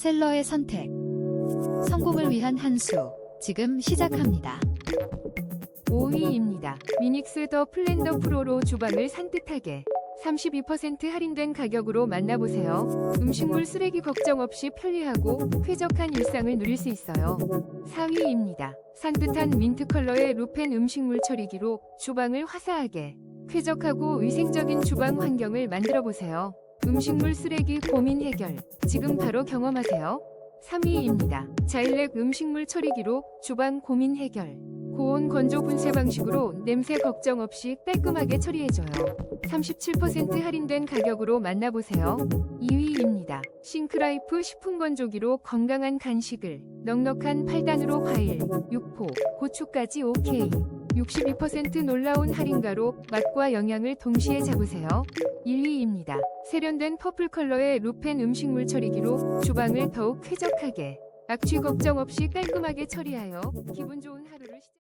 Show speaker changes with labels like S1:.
S1: 셀러의 선택. 성공을 위한 한 수. 지금 시작합니다.
S2: 5위입니다. 미닉스 더 플랜더 프로로 주방을 산뜻하게 32% 할인된 가격으로 만나보세요. 음식물 쓰레기 걱정 없이 편리하고 쾌적한 일상을 누릴 수 있어요. 4위입니다. 산뜻한 민트 컬러의 루펜 음식물 처리기로 주방을 화사하게 쾌적하고 위생적인 주방 환경을 만들어 보세요. 음식물 쓰레기 고민 해결 지금 바로 경험하세요. 3위입니다. 자일렉 음식물 처리기로 주방 고민 해결 고온 건조 분쇄 방식으로 냄새 걱정 없이 깔끔하게 처리해줘요. 37% 할인된 가격으로 만나보세요. 2위입니다. 싱크라이프 식품 건조기로 건강한 간식을 넉넉한 8단으로 과일, 육포, 고추까지 오케이. 62% 놀라운 할인가로 맛과 영양을 동시에 잡으세요. 1위입니다. 세련된 퍼플 컬러의 루펜 음식물 처리기로 주방을 더욱 쾌적하게, 악취 걱정 없이 깔끔하게 처리하여 기분 좋은 하루를 시작